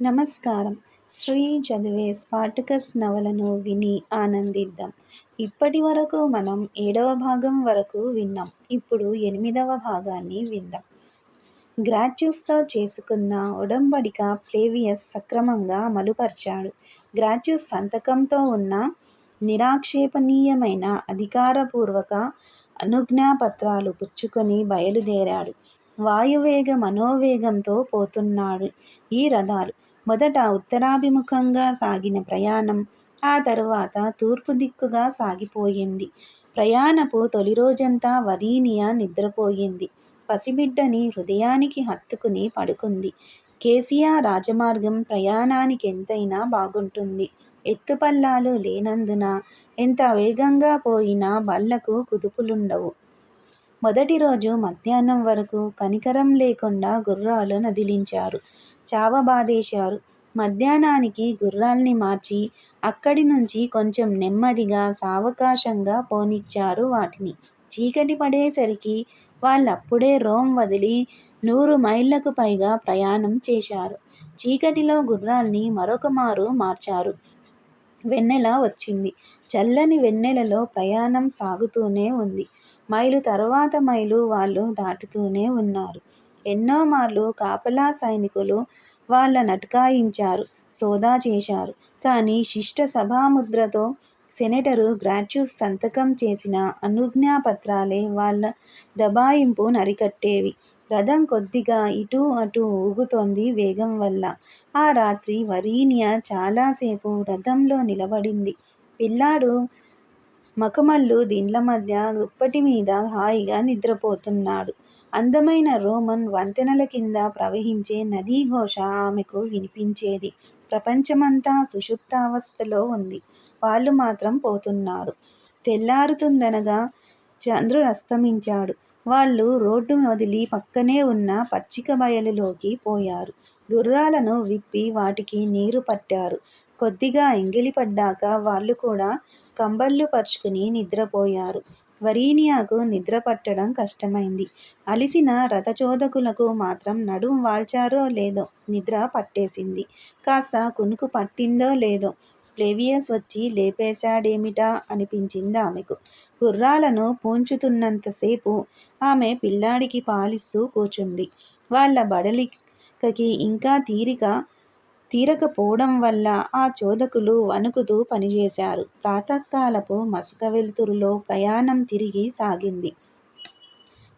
నమస్కారం. శ్రీ చదివే స్పాటికస్ నవలను విని ఆనందిద్దాం. ఇప్పటి వరకు మనం ఏడవ భాగం వరకు విన్నాం. ఇప్పుడు ఎనిమిదవ భాగాన్ని విందాం. గ్రాచ్యూస్తో చేసుకున్న ఒడంబడిక ప్లేవియస్ సక్రమంగా అమలుపరిచాడు. గ్రాచ్యూస్ సంతకంతో ఉన్న నిరాక్షేపణీయమైన అధికారపూర్వక అనుజ్ఞాపత్రాలు పుచ్చుకొని బయలుదేరాడు. వాయువేగ మనోవేగంతో పోతున్నాడు. ఈ రథాలు. మొదట ఉత్తరాభిముఖంగా సాగిన ప్రయాణం ఆ తరువాత తూర్పు దిక్కుగా సాగిపోయింది. ప్రయాణపు తొలి రోజంతా వరీనియా నిద్రపోయింది. పసిబిడ్డని హృదయానికి హత్తుకుని పడుకుంది. కేసీఆర్ రాజమార్గం ప్రయాణానికి ఎంతైనా బాగుంటుంది. ఎత్తుపల్లాలు లేనందున ఎంత వేగంగా పోయినా బళ్ళకు కుదుపులుండవు. మొదటి రోజు మధ్యాహ్నం వరకు కనికరం లేకుండా గుర్రాలు నదిలించారు. చావబాదేశారు. మధ్యాహ్నానికి గుర్రాల్ని మార్చి అక్కడి నుంచి కొంచెం నెమ్మదిగా సావకాశంగా పోనిచ్చారు వాటిని. చీకటి పడేసరికి వాళ్ళప్పుడే రోమ్ వదిలి నూరు మైళ్ళకు పైగా ప్రయాణం చేశారు. చీకటిలో గుర్రాల్ని మరొక మారు మార్చారు. వెన్నెల వచ్చింది. చల్లని వెన్నెలలో ప్రయాణం సాగుతూనే ఉంది. మైలు తర్వాత మైలు వాళ్ళు దాటుతూనే ఉన్నారు. ఎన్నో మార్లు కాపలా సైనికులు వాళ్ళనటకాయించారు సోదా చేశారు. కానీ శిష్ట సభాముద్రతో సెనేటరు గ్రాట్యూస్ సంతకం చేసిన అనుజ్ఞాపత్రాలే వాళ్ళ దబాయింపు నరికట్టేవి. రథం కొద్దిగా ఇటూ అటూ ఊగుతోంది వేగం వల్ల. ఆ రాత్రి వరీనియా చాలాసేపు రథంలో నిలబడింది. పిల్లాడు మకమల్లు దిండ్ల మధ్య దుప్పటి మీద హాయిగా నిద్రపోతున్నాడు. అందమైన రోమన్ వంతెనల కింద ప్రవహించే నదీ ఘోష ఆమెకు వినిపించేది. ప్రపంచమంతా సుషుప్తావస్థలో ఉంది. వాళ్ళు మాత్రం పోతున్నారు. తెల్లారుతుందనగా చంద్రుడు అస్తమించాడు. వాళ్ళు రోడ్డు వదిలి పక్కనే ఉన్న పచ్చిక బయలులోకి పోయారు. గుర్రాలను విప్పి వాటికి నీరు పట్టారు. కొద్దిగా ఎంగిలిపడ్డాక వాళ్ళు కూడా కంబళ్ళు పరుచుకుని నిద్రపోయారు. వరీనియాకు నిద్ర పట్టడం కష్టమైంది. అలిసిన రథచోదకులకు మాత్రం నడుం వాల్చారో లేదో నిద్ర పట్టేసింది. కాస్త కునుకు పట్టిందో లేదో ప్లేవియస్ వచ్చి లేపేశాడేమిటా అనిపించింది ఆమెకు. గుర్రాలను పూంచుతున్నంతసేపు ఆమె పిల్లాడికి పాలిస్తూ కూచుంది. వాళ్ళ బడలికకి ఇంకా తీరిక తీరకపోవడం వల్ల ఆ చోదకులు వణుకుతూ పనిచేశారు. ప్రాతకాలపు మసక వెలుతురులో ప్రయాణం తిరిగి సాగింది.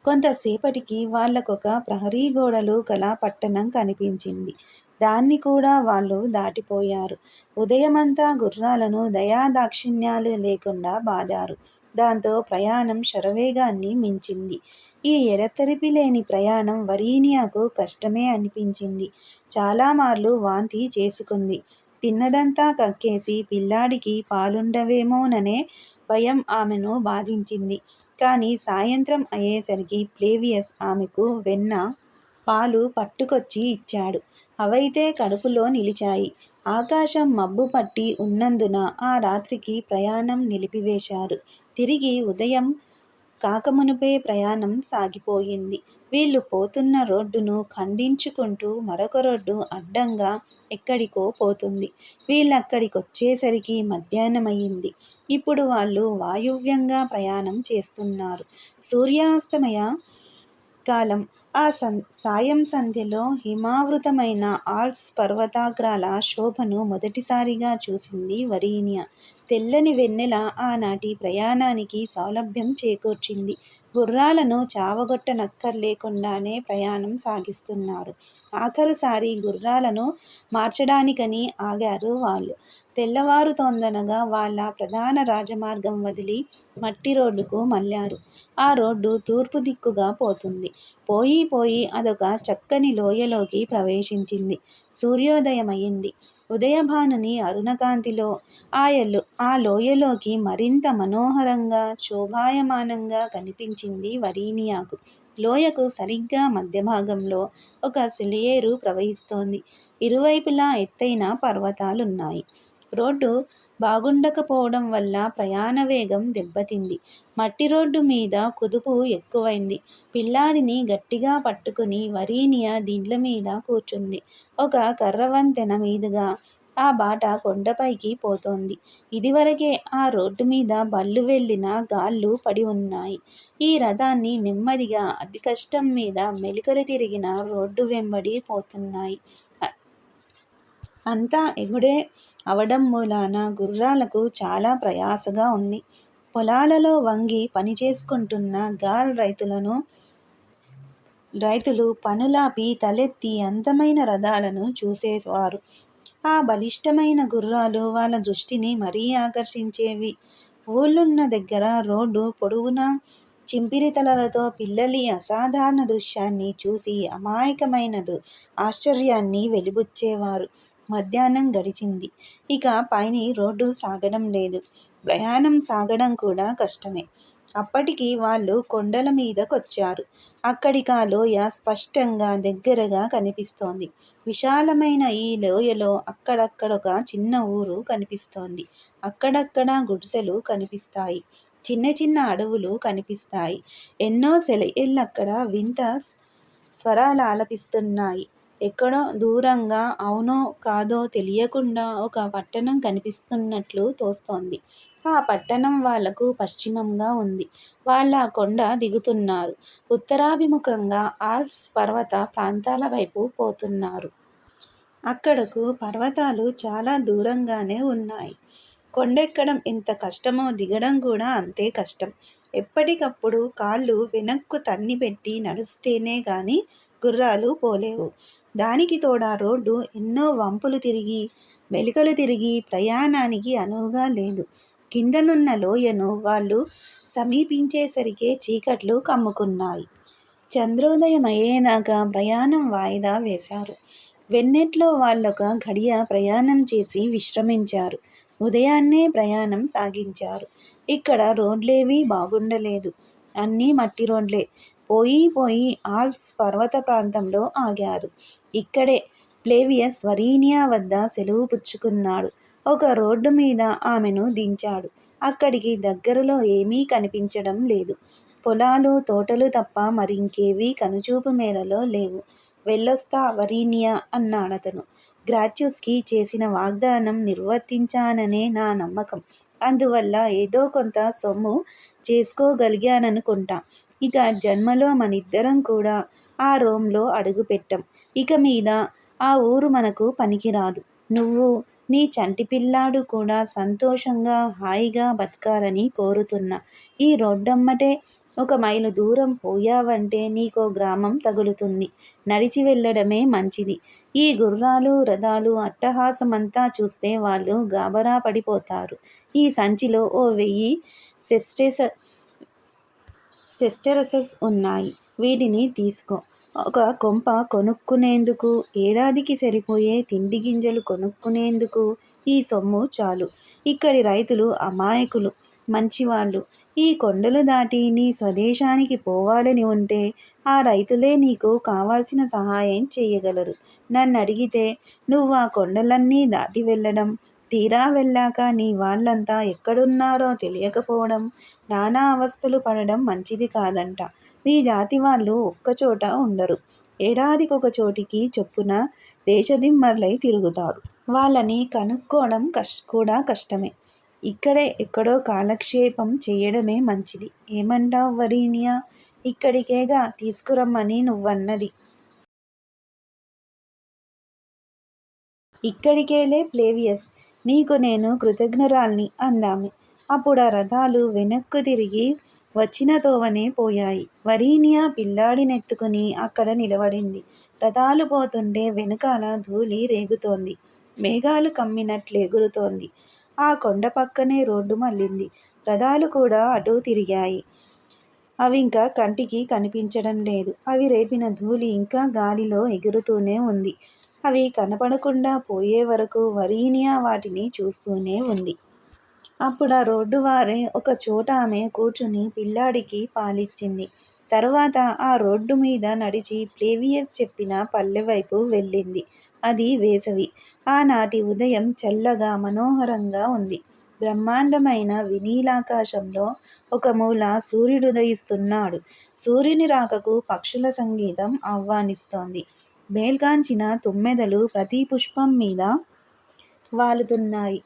కొంతసేపటికి వాళ్ళకొక ప్రహరీ గోడలు గల పట్టణం కనిపించింది. దాన్ని కూడా వాళ్ళు దాటిపోయారు. ఉదయమంతా గుర్రాలను దయాదాక్షిణ్యాలు లేకుండా బాదారు. దాంతో ప్రయాణం శరవేగాన్ని మించింది. ఈ ఎడతెరిపి లేని ప్రయాణం వరీనియాకు కష్టమే అనిపించింది. చాలామార్లు వాంతి చేసుకుంది. తిన్నదంతా కక్కేసి పిల్లాడికి పాలుండవేమోననే భయం ఆమెను బాధించింది. కానీ సాయంత్రం అయ్యేసరికి ప్లేవియస్ ఆమెకు వెన్న పాలు పట్టుకొచ్చి ఇచ్చాడు. అవైతే కడుపులో నిలిచాయి. ఆకాశం మబ్బు పట్టి ఉన్నందున ఆ రాత్రికి ప్రయాణం నిలిపివేశారు. తిరిగి ఉదయం కాకమునుపే ప్రయాణం సాగిపోయింది. వీళ్ళు పోతున్న రోడ్డును ఖండించుకుంటూ మరొక రోడ్డు అడ్డంగా ఎక్కడికో పోతుంది. వీళ్ళక్కడికొచ్చేసరికి మధ్యాహ్నమయ్యింది. ఇప్పుడు వాళ్ళు వాయువ్యంగా ప్రయాణం చేస్తున్నారు. సూర్యాస్తమయ కాలం ఆ సం సాయం సంధ్యలో హిమావృతమైన ఆల్ప్స్ పర్వతాగ్రాల శోభను మొదటిసారిగా చూసింది వరీనియా తెల్లని వెన్నెల ఆనాటి ప్రయాణానికి సౌలభ్యం చేకూర్చింది. గుర్రాలను చావగొట్టనక్కర్లేకుండానే ప్రయాణం సాగిస్తున్నారు. ఆఖరుసారి గుర్రాలను మార్చడానికని ఆగారు వాళ్ళు. తెల్లవారుతోందనగా వాళ్ళ ప్రధాన రాజమార్గం వదిలి మట్టి రోడ్డుకు మళ్ళారు. ఆ రోడ్డు తూర్పు దిక్కుగా పోతుంది. పోయి పోయి అదొక చక్కని లోయలోకి ప్రవేశించింది. సూర్యోదయమైంది ఉదయభానుని అరుణకాంతిలో ఆయలు ఆ లోయలోకి మరింత మనోహరంగా శోభాయమానంగా కనిపించింది వరీనియాకు లోయకు సరిగ్గా మధ్య భాగంలో ఒక సిలియేరు ప్రవహిస్తోంది. ఇరువైపులా ఎత్తైన పర్వతాలున్నాయి. రోడ్డు బాగుండకపోవడం వల్ల ప్రయాణ వేగం దెబ్బతింది. మట్టి రోడ్డు మీద కుదుపు ఎక్కువైంది. పిల్లాడిని గట్టిగా పట్టుకుని వరీనియా దిండ్ల మీద కూర్చుంది. ఒక కర్రవంతెన మీదుగా ఆ బాట కొండపైకి పోతోంది. ఇదివరకే ఆ రోడ్డు మీద బళ్ళు వెళ్ళిన గాళ్ళు పడి ఉన్నాయి. ఈ రథాన్ని నెమ్మదిగా అతి కష్టం మీద మెలికలు తిరిగిన రోడ్డు వెంబడి పోతున్నాయి. అంతా ఎగుడే అవడం మూలాన గుర్రాలకు చాలా ప్రయాసగా ఉంది. పొలాలలో వంగి పనిచేసుకుంటున్న గాల్ రైతులను రైతులు పనులాపి తలెత్తి అందమైన రథాలను చూసేవారు. ఆ బలిష్టమైన గుర్రాలు వాళ్ళ దృష్టిని మరీ ఆకర్షించేవి. ఊళ్ళున్న దగ్గర రోడ్డు పొడవునా చింపిరి తలలతో పిల్లలి అసాధారణ దృశ్యాన్ని చూసి అమాయకమైన ఆశ్చర్యాన్ని వెలిబుచ్చేవారు. మధ్యాహ్నం గడిచింది. ఇక పైని రోడ్డు సాగడం లేదు. ప్రయాణం సాగడం కూడా కష్టమే. అప్పటికి వాళ్ళు కొండల మీదకొచ్చారు. అక్కడికా లోయ స్పష్టంగా దగ్గరగా కనిపిస్తోంది. విశాలమైన ఈ లోయలో అక్కడక్కడ ఒక చిన్న ఊరు కనిపిస్తోంది. అక్కడక్కడ గుడిసెలు కనిపిస్తాయి. చిన్న చిన్న అడవులు కనిపిస్తాయి. ఎన్నో సెలయేళ్ళక్కడ వింత స్వరాలు ఆలపిస్తున్నాయి. ఎక్కడో దూరంగా అవునో కాదో తెలియకుండా ఒక పట్టణం కనిపిస్తున్నట్లు తోస్తోంది. ఆ పట్టణం వాళ్ళకు పశ్చిమంగా ఉంది. వాళ్ళ కొండ దిగుతున్నారు. ఉత్తరాభిముఖంగా ఆల్ప్స్ పర్వత ప్రాంతాల వైపు పోతున్నారు. అక్కడకు పర్వతాలు చాలా దూరంగానే ఉన్నాయి. కొండెక్కడం ఎంత కష్టమో దిగడం కూడా అంతే కష్టం. ఎప్పటికప్పుడు కాళ్ళు వెనక్కు తన్ని పెట్టి నడుస్తేనే కానీ గుర్రాలు పోలేవు. దానికి తోడా రోడ్డు ఎన్నో వంపులు తిరిగి మెలికలు తిరిగి ప్రయాణానికి అనువుగా లేదు. కిందనున్న లోయను వాళ్ళు సమీపించేసరికే చీకట్లు కమ్ముకున్నాయి. చంద్రోదయం అయ్యేదాకా ప్రయాణం వాయిదా వేశారు. వెన్నెట్లో వాళ్ళొక గడియ ప్రయాణం చేసి విశ్రమించారు. ఉదయాన్నే ప్రయాణం సాగించారు. ఇక్కడ రోడ్లేవీ బాగుండలేదు. అన్నీ మట్టి రోడ్లే. పోయి పోయి ఆల్ప్స్ పర్వత ప్రాంతంలో ఆగారు. ఇక్కడే ప్లేవియస్ వరీనియా వద్ద సెలవు పుచ్చుకున్నాడు. ఒక రోడ్డు మీద ఆమెను దించాడు. అక్కడికి దగ్గరలో ఏమీ కనిపించడం లేదు. పొలాలు తోటలు తప్ప మరింకేవీ కనుచూపు మేరలో లేవు. వెళ్ళొస్తా వరీనియా అన్నాడతను. గ్రాచ్యూస్కి చేసిన వాగ్దానం నిర్వర్తించాననే నా నమ్మకం. అందువల్ల ఏదో కొంత సొమ్ము చేసుకోగలిగాననుకుంటా. ఇక జన్మలో మనిద్దరం కూడా ఆ రోమ్లో అడుగుపెట్టం. ఇక మీద ఆ ఊరు మనకు పనికిరాదు. నువ్వు నీ చంటి పిల్లాడు కూడా సంతోషంగా హాయిగా బతకాలని కోరుతున్నా. ఈ రోడ్డమ్మటే ఒక మైలు దూరం పోయావంటే నీకో గ్రామం తగులుతుంది. నడిచి వెళ్ళడమే మంచిది. ఈ గుర్రాలు రథాలు అట్టహాసమంతా చూస్తే వాళ్ళు గాబరా పడిపోతారు. ఈ సంచిలో ఓ వెయ్యి సెస్టెస్ సెస్టెరసెస్ ఉన్నాయి. వీటిని తీసుకో. ఒక కొంప కొనుక్కునేందుకు ఏడాదికి సరిపోయే తిండి గింజలు కొనుక్కునేందుకు ఈ సొమ్ము చాలు. ఇక్కడి రైతులు అమాయకులు మంచివాళ్ళు. ఈ కొండలు దాటి నీ స్వదేశానికి పోవాలని ఉంటే ఆ రైతులే నీకు కావాల్సిన సహాయం చేయగలరు. నన్ను అడిగితే నువ్వు ఆ కొండలన్నీ దాటి వెళ్ళడం తీరా వెళ్ళాక నీ వాళ్ళంతా ఎక్కడున్నారో తెలియకపోవడం నానా అవస్థలు పడడం మంచిది కాదంట. మీ జాతి వాళ్ళు ఒక్కచోట ఉండరు. ఏడాదికొక చోటికి చొప్పున దేశదిమ్మర్లై తిరుగుతారు. వాళ్ళని కనుక్కోవడం కష్ కూడా కష్టమే. ఇక్కడే ఎక్కడో కాలక్షేపం చేయడమే మంచిది. ఏమంటావు వరీనియా ఇక్కడికేగా తీసుకురమ్మని నువ్వన్నది. ఇక్కడికేలే ప్లేవియస్. నీకు నేను కృతజ్ఞురాల్ని అందామె. అప్పుడు ఆ రథాలు వెనక్కు తిరిగి వచ్చిన తోవనే పోయాయి. వరీనియా పిల్లాడినెత్తుకుని అక్కడ నిలబడింది. రథాలు పోతుంటే వెనకాల ధూళి రేగుతోంది. మేఘాలు కమ్మినట్లెగురుతోంది ఆ కొండ పక్కనే రోడ్డు మళ్ళింది. రథాలు కూడా అటూ తిరిగాయి. అవి ఇంకా కంటికి కనిపించడం లేదు. అవి రేపిన ధూళి ఇంకా గాలిలో ఎగురుతూనే ఉంది. అవి కనపడకుండా పోయే వరకు వరీనియా వాటిని చూస్తూనే ఉంది. అప్పుడా రోడ్డు వారే ఒక చోట ఆమె కూర్చుని పిల్లాడికి పాలిచ్చింది. తరువాత ఆ రోడ్డు మీద నడిచి ప్లేవియస్ చెప్పిన పల్లె వైపు వెళ్ళింది. అది వేసవి. ఆనాటి ఉదయం చల్లగా మనోహరంగా ఉంది. బ్రహ్మాండమైన వినీలాకాశంలో ఒక మూల సూర్యుడు ఉదయిస్తున్నాడు సూర్యుని రాకకు పక్షుల సంగీతం ఆహ్వానిస్తోంది. మేల్కాంచిన తుమ్మెదలు ప్రతి పుష్పం మీద వాలుతున్నాయి.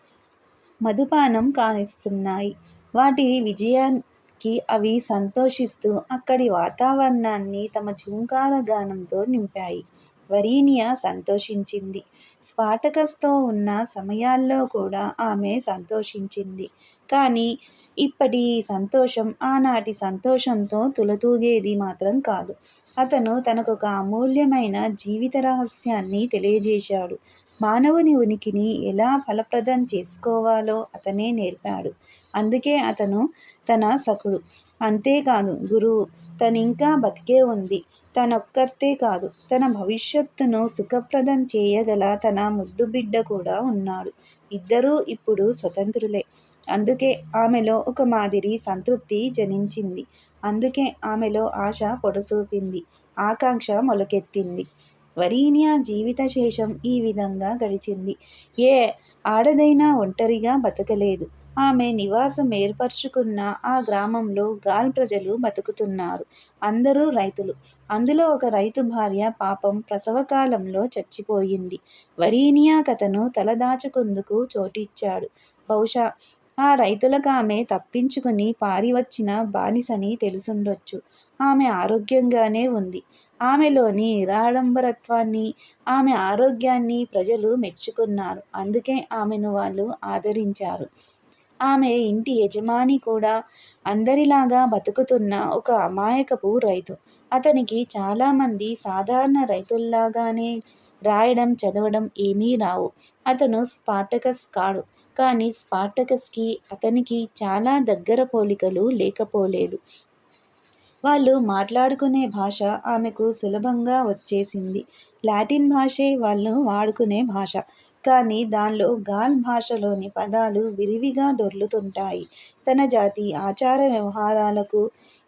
మధుపానం కానిస్తున్నాయి. వాటి విజయానికి అవి సంతోషిస్తూ అక్కడి వాతావరణాన్ని తమ ఝూంకార గానంతో నింపాయి. వరీనియా సంతోషించింది. స్పాటకస్తో ఉన్న సమయాల్లో కూడా ఆమె సంతోషించింది. కానీ ఇప్పటి సంతోషం ఆనాటి సంతోషంతో తులతూగేది మాత్రం కాదు. అతను తనకొక అమూల్యమైన జీవిత రహస్యాన్ని తెలియజేశాడు. మానవుని ఉనికిని ఎలా ఫలప్రదం చేసుకోవాలో అతనే నేర్పాడు. అందుకే అతను తన సకుడు. అంతేకాదు గురువు తనింకా బతికే ఉంది. తనొక్కర్తే కాదు తన భవిష్యత్తును సుఖప్రదం చేయగల తన ముద్దు బిడ్డ కూడా ఉన్నాడు. ఇద్దరూ ఇప్పుడు స్వతంత్రులే. అందుకే ఆమెలో ఒక మాదిరి సంతృప్తి జనించింది. అందుకే ఆమెలో ఆశ పొడసూపింది. ఆకాంక్ష మొలకెత్తింది. వరీనియా జీవిత శేషం ఈ విధంగా గడిచింది. ఏ ఆడదైనా ఒంటరిగా బతకలేదు. ఆమె నివాసం ఏర్పరచుకున్న ఆ గ్రామంలో గాల్ ప్రజలు బతుకుతున్నారు. అందరూ రైతులు. అందులో ఒక రైతు భార్య పాపం ప్రసవకాలంలో చచ్చిపోయింది. వరీనియా కథను తలదాచుకుందుకు చోటిచ్చాడు. బహుశా ఆ రైతులకు ఆమె తప్పించుకుని పారి వచ్చిన బానిసని తెలుసుండొచ్చు. ఆమె ఆరోగ్యంగానే ఉంది. ఆమెలోని నిరాడంబరత్వాన్ని ఆమె ఆరోగ్యాన్ని ప్రజలు మెచ్చుకున్నారు. అందుకే ఆమెను వాళ్ళు ఆదరించారు. ఆమె ఇంటి యజమాని కూడా అందరిలాగా బతుకుతున్న ఒక అమాయకపు రైతు. అతనికి చాలామంది సాధారణ రైతుల్లాగానే రాయడం చదవడం ఏమీ రావు. అతను స్పార్టకస్ కాడు. కానీ స్పార్టకస్కి అతనికి చాలా దగ్గర పోలికలు లేకపోలేదు. వాళ్ళు మాట్లాడుకునే భాష ఆమెకు సులభంగా వచ్చేసింది. లాటిన్ భాషే వాళ్ళు వాడుకునే భాష. కానీ దానిలో గాల్ భాషలోని పదాలు విరివిగా దొర్లుతుంటాయి. తన జాతి ఆచార వ్యవహారాలకు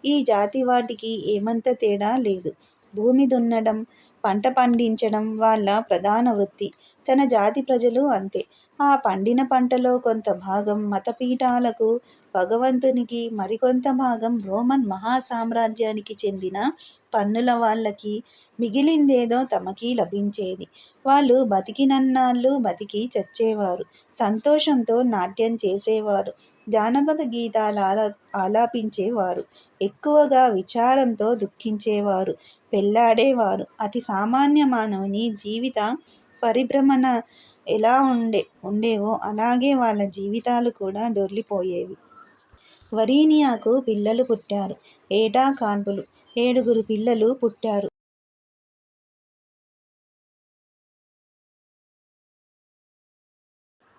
ఈ జాతి వాటికి ఏమంత తేడా లేదు. భూమి దున్నడం పంట పండించడం వాళ్ళ ప్రధాన వృత్తి. తన జాతి ప్రజలు అంతే. ఆ పండిన పంటలో కొంత భాగం మతపీఠాలకు భగవంతునికి మరికొంత భాగం రోమన్ మహాసామ్రాజ్యానికి చెందిన పన్నుల వాళ్ళకి మిగిలిందేదో తమకి లభించేది. వాళ్ళు బతికినన్నాళ్ళు బతికి చచ్చేవారు సంతోషంతో నాట్యం చేసేవారు జానపద గీతాలు ఆలా ఆలాపించేవారు ఎక్కువగా విచారంతో దుఃఖించేవారు పెళ్ళాడేవారు అతి సామాన్య మానవుని జీవిత పరిభ్రమణ ఎలా ఉండే ఉండేవో అలాగే వాళ్ళ జీవితాలు కూడా దొర్లిపోయేవి వరీనియాకు పిల్లలు పుట్టారు. ఏటా కాన్పులు. ఏడుగురు పిల్లలు పుట్టారు.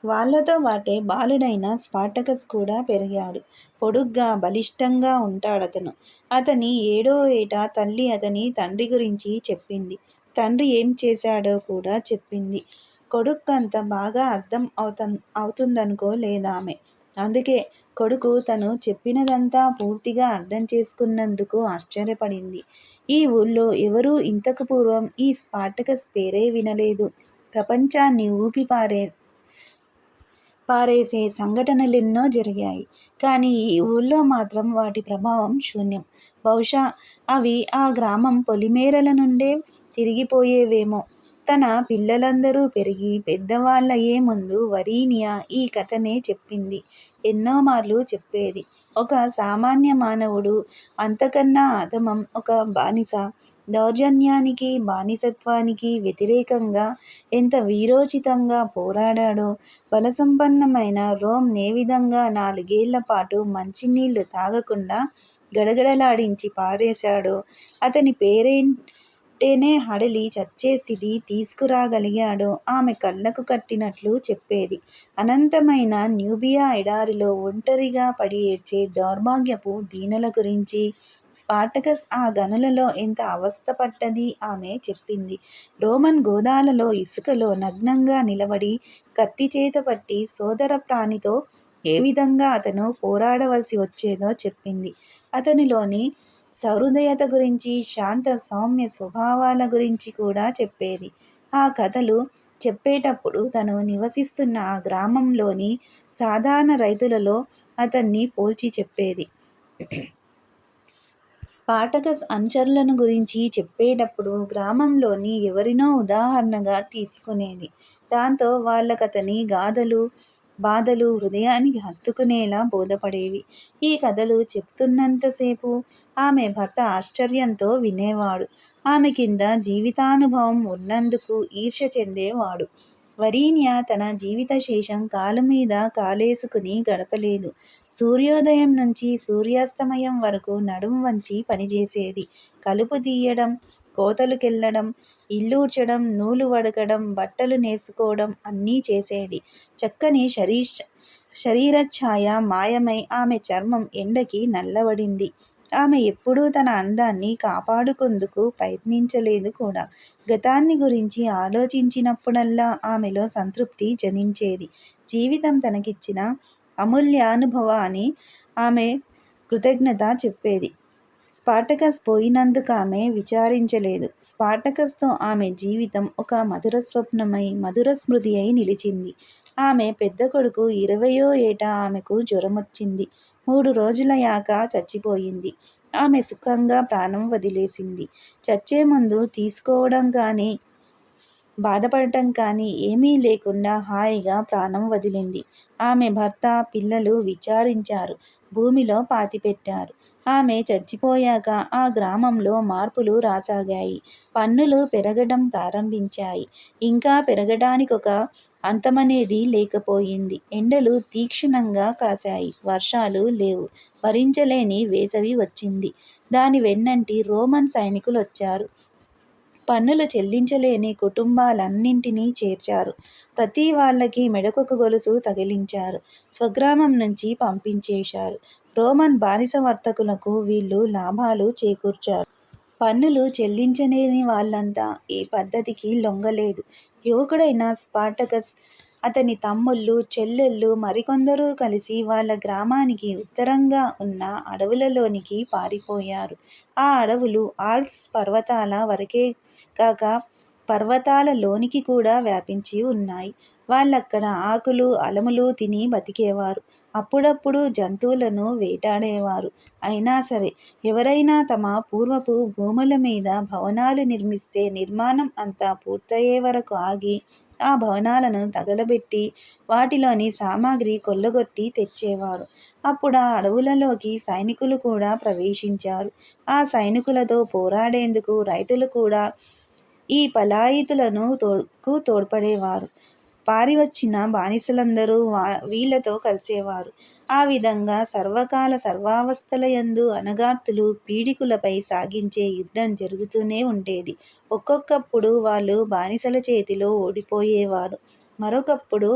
వాళ్ళతో వాటే బాలుడైన స్పాటకస్ కూడా పెరిగాడు. పొడుగ్గా బలిష్టంగా ఉంటాడతను. అతని ఏడో ఏటా తల్లి అతని తండ్రి గురించి చెప్పింది. తండ్రి ఏం చేశాడో కూడా చెప్పింది. కొడుక్కంత బాగా అర్థం అవుత అవుతుందనుకోలేదామె అందుకే కొడుకు తను చెప్పినదంతా పూర్తిగా అర్థం చేసుకున్నందుకు ఆశ్చర్యపడింది. ఈ ఊళ్ళో ఎవరూ ఇంతకు పూర్వం ఈ స్పాటకస్ పేరే వినలేదు. ప్రపంచాన్ని ఊపిపారే పారేసే సంఘటనలెన్నో జరిగాయి. కానీ ఈ ఊళ్ళో మాత్రం వాటి ప్రభావం శూన్యం. బహుశా అవి ఆ గ్రామం పొలిమేరల నుండే తిరిగిపోయేవేమో. తన పిల్లలందరూ పెరిగి పెద్దవాళ్ళయ్యే ముందు వరీనియా ఈ కథనే చెప్పింది. ఎన్నో మార్లు చెప్పేది. ఒక సామాన్య మానవుడు అంతకన్నా అధమం ఒక బానిస. దౌర్జన్యానికి బానిసత్వానికి వ్యతిరేకంగా ఎంత వీరోచితంగా పోరాడాడో బలసంపన్నమైన రోమ్ ఏ విధంగా నాలుగేళ్ళ పాటు మంచినీళ్ళు తాగకుండా గడగడలాడించి పారేశాడో అతని అట్టేనే హడలి చచ్చే స్థితి ఆమె కళ్ళకు కట్టినట్లు చెప్పేది. అనంతమైన న్యూబియా ఎడారిలో ఒంటరిగా పడి ఏడ్చే దౌర్భాగ్యపు దీనుల గురించి స్పార్టకస్ ఆ గనులలో ఎంత అవస్థపడ్డది ఆమె చెప్పింది. రోమన్ గోదాలలో ఇసుకలో నగ్నంగా నిలబడి కత్తి చేత పట్టి సోదర ప్రాణితో ఏ విధంగా అతను పోరాడవలసి వచ్చేదో చెప్పింది. అతనిలోని సహృదయత గురించి శాంత సౌమ్య స్వభావాల గురించి కూడా చెప్పేది ఆ కథలు చెప్పేటప్పుడు తను నివసిస్తున్న ఆ గ్రామంలోని సాధారణ రైతులలో అతన్ని పోల్చి చెప్పేది. స్పాటకస్ అనుచరులను గురించి చెప్పేటప్పుడు గ్రామంలోని ఎవరినో ఉదాహరణగా తీసుకునేది. దాంతో వాళ్ళకతని గాథలు, బాధలు హృదయానికి హత్తుకునేలా బోధపడేవి. ఈ కథలు చెప్తున్నంతసేపు ఆమె భర్త ఆశ్చర్యంతో వినేవాడు. ఆమె కింద జీవితానుభవం ఉన్నందుకు ఈర్ష్య చెందేవాడు. వరీన్య తన జీవిత శేషం కాలు మీద కాలేసుకుని గడపలేదు. సూర్యోదయం నుంచి సూర్యాస్తమయం వరకు నడుం వంచి పనిచేసేది. కలుపు తీయడం, కోతలుకెళ్ళడం, ఇల్లూడ్చడం, నూలు వడకడం, బట్టలు నేసుకోవడం అన్నీ చేసేది. చక్కని శరీ శరీరఛాయ మాయమై ఆమె చర్మం ఎండకి నల్లబడింది. ఆమె ఎప్పుడూ తన అందాన్ని కాపాడుకుందుకు ప్రయత్నించలేదు కూడా. గతాన్ని గురించి ఆలోచించినప్పుడల్లా ఆమెలో సంతృప్తి జనించేది. జీవితం తనకిచ్చిన అమూల్యానుభవాని ఆమె కృతజ్ఞత చెప్పేది. స్పాటకస్ పోయినందుకు ఆమె విచారించలేదు. స్పాటకస్తో ఆమె జీవితం ఒక మధుర స్వప్నమై, మధుర స్మృతి అయి నిలిచింది. ఆమె పెద్ద కొడుకు ఇరవయో ఏటా ఆమెకు జ్వరం వచ్చింది మూడు రోజులయాక చచ్చిపోయింది. ఆమె సుఖంగా ప్రాణం వదిలేసింది. చచ్చే ముందు తీసుకోవడం కానీ, బాధపడటం కానీ ఏమీ లేకుండా హాయిగా ప్రాణం వదిలింది. ఆమె భర్త, పిల్లలు విచారించారు. భూమిలో పాతిపెట్టారు. ఆమె చచ్చిపోయాక ఆ గ్రామంలో మార్పులు రాసాగాయి. పన్నులు పెరగడం ప్రారంభించాయి. ఇంకా పెరగడానికొక అంతమనేది లేకపోయింది. ఎండలు తీక్షణంగా కాశాయి. వర్షాలు లేవు. భరించలేని వేసవి వచ్చింది. దాని వెన్నంటి రోమన్ సైనికులు వచ్చారు పన్నులు చెల్లించలేని కుటుంబాలన్నింటినీ చేర్చారు. ప్రతి వాళ్ళకి మెడకొక గొలుసు తగిలించారు. స్వగ్రామం నుంచి పంపించేశారు. రోమన్ బానిస వర్తకులకు వీళ్ళు లాభాలు చేకూర్చారు. పన్నులు చెల్లించలేని వాళ్ళంతా ఈ పద్ధతికి లొంగలేదు. యువకుడైన స్పార్టకస్, అతని తమ్ముళ్ళు చెల్లెళ్ళు మరికొందరు కలిసి వాళ్ళ గ్రామానికి ఉత్తరంగా ఉన్న అడవులలోనికి పారిపోయారు. ఆ అడవులు ఆల్ప్స్ పర్వతాల వరకేగాక పర్వతాల లోనికి కూడా వ్యాపించి ఉన్నాయి. వాళ్ళక్కడ ఆకులు అలములు తిని బతికేవారు. అప్పుడప్పుడు జంతువులను వేటాడేవారు. అయినా సరే, ఎవరైనా తమ పూర్వపు భూముల మీద భవనాలు నిర్మిస్తే నిర్మాణం అంతా పూర్తయ్యే వరకు ఆగి, ఆ భవనాలను తగలబెట్టి, వాటిలోని సామాగ్రి కొల్లగొట్టి తెచ్చేవారు. అప్పుడా అడవులలోకి సైనికులు కూడా ప్రవేశించారు. ఆ సైనికులతో పోరాడేందుకు రైతులు కూడా ఈ పలాయితులను పలాయతులకు తోడ్పడేవారు. పారివచ్చిన బానిసలందరూ వా వీళ్ళతో కలిసేవారు. ఆ విధంగా సర్వకాల సర్వావస్థలయందు అనగార్తులు పీడికులపై సాగించే యుద్ధం జరుగుతూనే ఉండేది. ఒక్కొక్కప్పుడు వాళ్ళు బానిసల చేతిలో ఓడిపోయేవారు. మరొకప్పుడు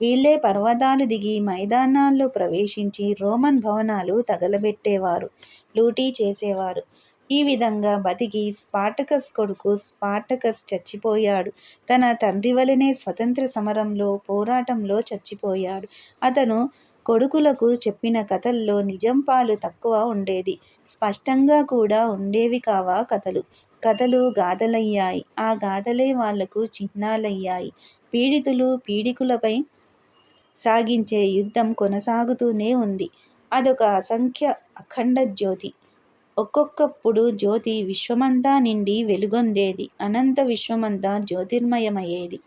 వీళ్ళే పర్వతాలు దిగి మైదానాల్లో ప్రవేశించి రోమన్ భవనాలు తగలబెట్టేవారు, లూటీ చేసేవారు. ఈ విధంగా బతికి స్పాటకస్ కొడుకు స్పాటకస్ చచ్చిపోయాడు. తన తండ్రి వలనే స్వతంత్ర సమరంలో, పోరాటంలో చచ్చిపోయాడు. అతను కొడుకులకు చెప్పిన కథల్లో నిజం పాలు తక్కువ ఉండేది. స్పష్టంగా కూడా ఉండేవి కావా కథలు. కథలు గాథలయ్యాయి. ఆ గాథలే వాళ్ళకు చిహ్నాలయ్యాయి. పీడితులు పీడికులపై సాగించే యుద్ధం కొనసాగుతూనే ఉంది. అదొక అసంఖ్య అఖండ జ్యోతి. ఒక్కొక్కప్పుడు జ్యోతి విశ్వమంతా నిండి వెలుగొందేది. అనంత విశ్వమంతా జ్యోతిర్మయమయ్యేది.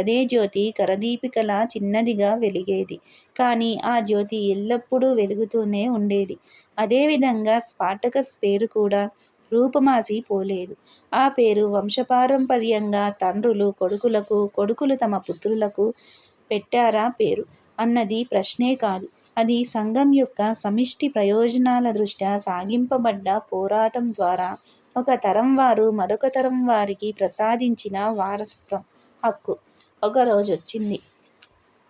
అదే జ్యోతి కరదీపికలా చిన్నదిగా వెలిగేది. కానీ ఆ జ్యోతి ఎల్లప్పుడూ వెలుగుతూనే ఉండేది. అదేవిధంగా స్పాటకస్ పేరు కూడా రూపమాసి పోలేదు. ఆ పేరు వంశపారంపర్యంగా తండ్రులు కొడుకులకు, కొడుకులు తమ పుత్రులకు పెట్టారా పేరు? అన్నది ప్రశ్నే కాదు. అది సంఘం యొక్క సమిష్టి ప్రయోజనాల దృష్ట్యా సాగింపబడ్డ పోరాటం ద్వారా ఒక తరం వారు మరొక తరం వారికి ప్రసాదించిన వారసత్వం, హక్కు. ఒక రోజొచ్చింది.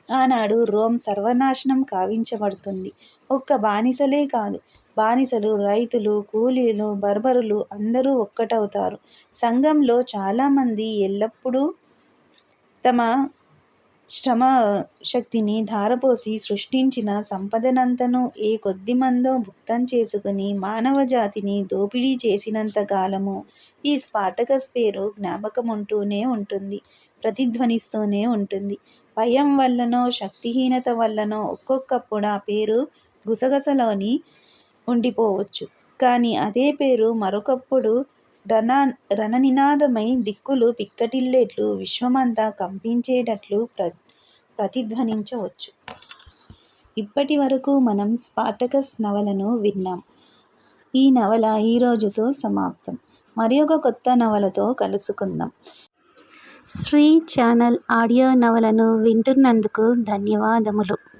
ఆనాడు రోమ్ సర్వనాశనం కావించబడుతుంది. ఒక్క బానిసలే కాదు. బానిసలు, రైతులు, కూలీలు, బర్బరులు అందరూ ఒక్కటవుతారు. సంఘంలో చాలామంది ఎల్లప్పుడూ తమ శ్రమ శక్తిని ధారపోసి సృష్టించిన సంపదనంతను ఏ కొద్దిమందో భుక్తం చేసుకుని మానవ జాతిని దోపిడీ చేసినంత కాలము ఈ స్పార్టకస్ పేరు జ్ఞాపకముంటూనే ఉంటుంది. ప్రతిధ్వనిస్తూనే ఉంటుంది భయం వల్లనో శక్తిహీనత వల్లనో ఒక్కొక్కప్పుడు ఆ పేరు గుసగసలోని ఉండిపోవచ్చు కానీ అదే పేరు మరొకప్పుడు రణ రణనినాదమై దిక్కులు పిక్కటిల్లేట్లు విశ్వమంతా కంపించేటట్లు ప్ర ప్రతిధ్వనించవచ్చు. ఇప్పటి వరకు మనం స్పాటకస్ నవలను విన్నాం. ఈ నవల ఈ రోజుతో సమాప్తం. మరి ఒక కొత్త నవలతో కలుసుకుందాం. శ్రీ ఛానల్ ఆడియో నవలను వింటున్నందుకు ధన్యవాదములు.